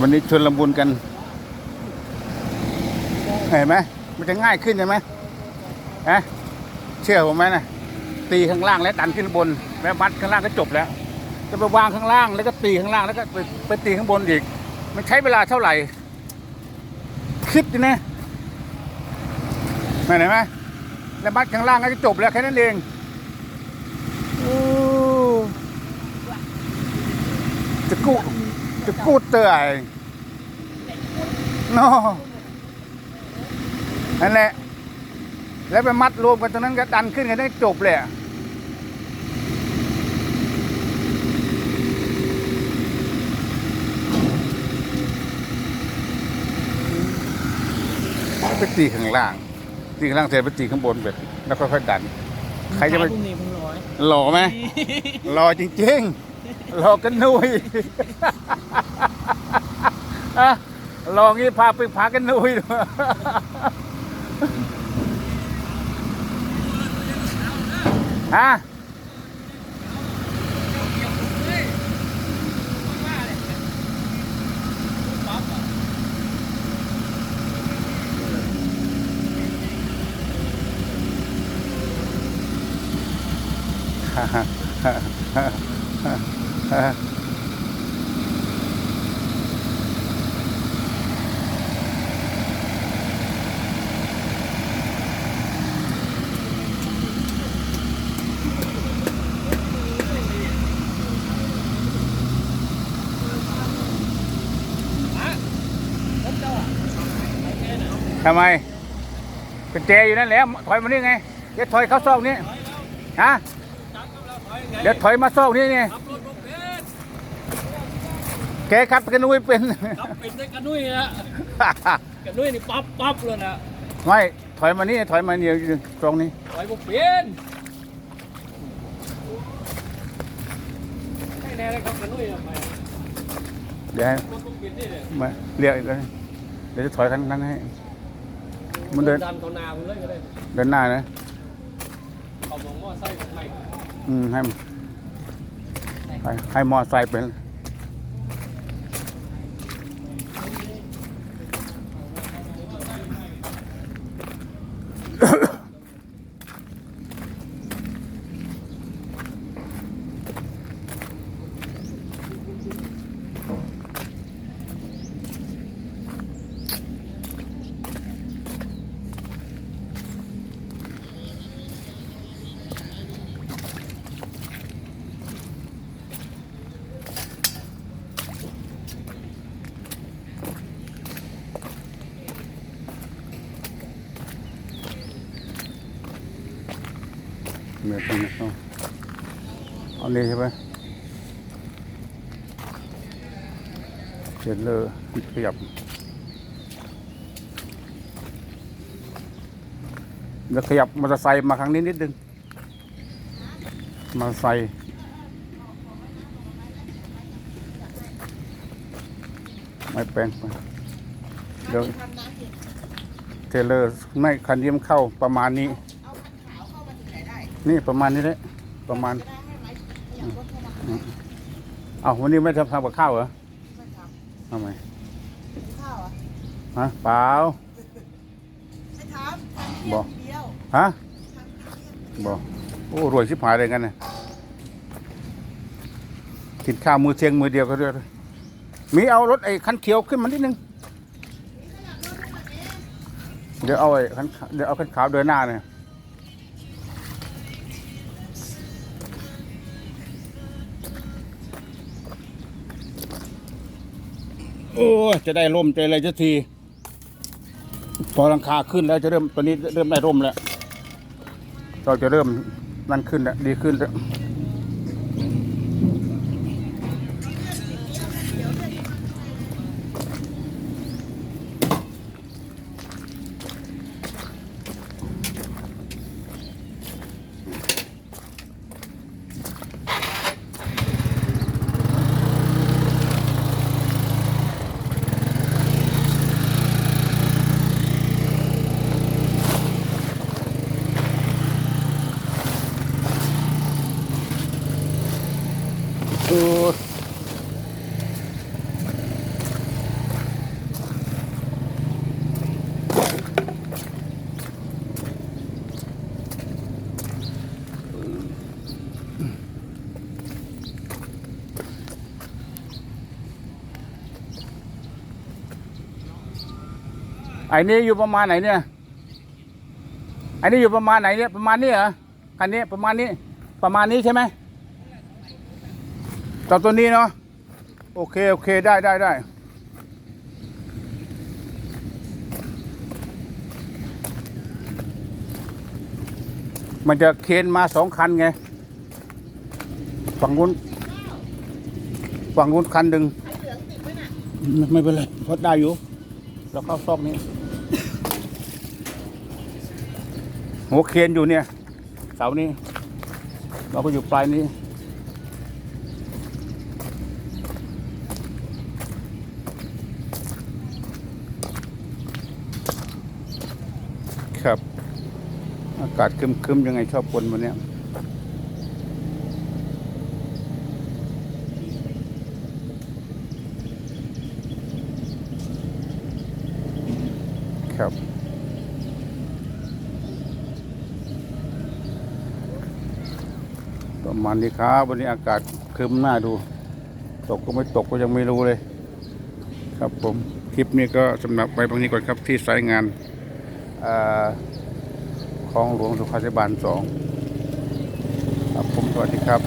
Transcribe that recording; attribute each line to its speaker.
Speaker 1: วันนี้ชวนลำบุญกัน เห็นไหมมันจะง่ายขึ้นใช่ไหมฮะเชื่อผมไหมนะตีข้างล่างแล้วดันขึ้นบน แล้วมัดข้างล่างก็จบแล้ว จะไปวางข้างล่างแล้วก็ตีข้างล่างแล้วก็ไปไปตีข้างบนอีก มันใช้เวลาเท่าไหร่ คิดดินะเห็นไหมแล้วมัดข้างล่างก็จบแล้วแค่นั้นเองจะกู้ จะกู้เตยโนนั่นแหละ แล้วไปมัดรวมกันตรงนั้นก็ดันขึ้นกันได้จบเลยอะไปตีข้างล่าง ตีข้างล่างเสร็จไปตีข้างบนเบ็ดแล้วค่อยๆดัน ใครจะไป
Speaker 2: พรุ่งนี้มึงร้อย
Speaker 1: หล่อไหมหล่อจริงๆหล่อกันนุย ลองนี้พาไปพักกันหนุยดูฮะฮ่าฮ่าฮ่าฮ่าำไมเป็นเจอยู่นั่นแหละถอยมานี่ไงเดี๋ยวถอยเข้าซอกนี้ฮะเดี๋ยวถอยมาซอกนี้ไง
Speaker 2: ขับรถบ่เป็น
Speaker 1: แกขับกันนุยเป็น
Speaker 2: ขับเป็นได้กันนุ้ยนะกันนุ้ยนี่ปั๊บปั๊บเลยนะ
Speaker 1: ไม่ถอยมานี่ถอยมาเนี่ยตรงนี้
Speaker 2: ถอยบ่เป็นให้แน่เลยครับกันนุ้ยอะไป
Speaker 1: เดี๋ยวให้
Speaker 2: รถบ่เป็นนี่เลย
Speaker 1: มาเรียกอีกเลยเดี๋ยวจะถอยคันนั้นให้ มันเดิน
Speaker 2: ดันเขานาคุณเลยก็ได้
Speaker 1: เดินหน้านะ
Speaker 2: เขามองว่าไส้ของใคร
Speaker 1: อืมให้มันให้ให้มอไซค์เป็น มื่อกี้นะเอาเลยใช่ไหมเจ็ดเลยขยับแล้วขยับมอเตอร์ไซค์มาครั้งนี้นิดนึงมอเตอร์ไซค์ไม่แปลงไปเดี๋ยวเทเลอร์ไม่คันเยี่ยมเข้าประมาณนี้ นี่ประมาณนี้แหละประมาณอืมเอาวันนี้ไม่ทำทำกับข้าวเหรอทำไม
Speaker 3: ข้าวอะ
Speaker 1: ฮะเปล่า
Speaker 3: ไม่ทำ
Speaker 1: บอก
Speaker 3: เดียว
Speaker 1: ฮะบอกโอ้รวยชิบหายเลยกันเนี่ยกินข้าวมือเชียงมือเดียวก็เรียกมีเอารถไอ้คันเขียวขึ้นมานิดนึงเดี๋ยวเอาไอ้คันขาวเดี๋ยวเอาคันขาวเดินหน้าเนี่ย โอ้จะได้ร่มจะอะไรจะที พอหลังคาขึ้นแล้วจะเริ่มตอนนี้เริ่มได้ร่มแล้ว เราจะเริ่มนั่นขึ้นแล้วดีขึ้นแล้ว ไอ้นี่อยู่ประมาณไหนเนี่ย ไอ้นี่อยู่ประมาณไหนเนี่ยประมาณนี้เหรอคันนี้ประมาณนี้ ประมาณนี้ใช่ไหมต่อตัวนี้เนาะ โอเค โอเค ได้ได้ได้ มันจะเคนมาสองคันไง ฝั่งนู้นฝั่งนู้นคันหนึ่ง
Speaker 3: ไม่
Speaker 1: เป็นไรเพราะได้อยู่เราเข้าซอกนี้หัวเคนอยู่เนี่ย เสานี้ เราก็อยู่ปลายนี้ อากาศคึมๆยังไงชอบปนวันนี้ครับประมาณนี้ครับวันนี้อากาศคึมหน้าดู ตกก็ไม่ตกก็ยังไม่รู้เลย ครับผม คลิปนี้ก็สำหรับไปบางนี้ก่อนครับที่สายงานอ่า คลองหลวงสุขาธิบาลสองครับผมสวัสดีครับ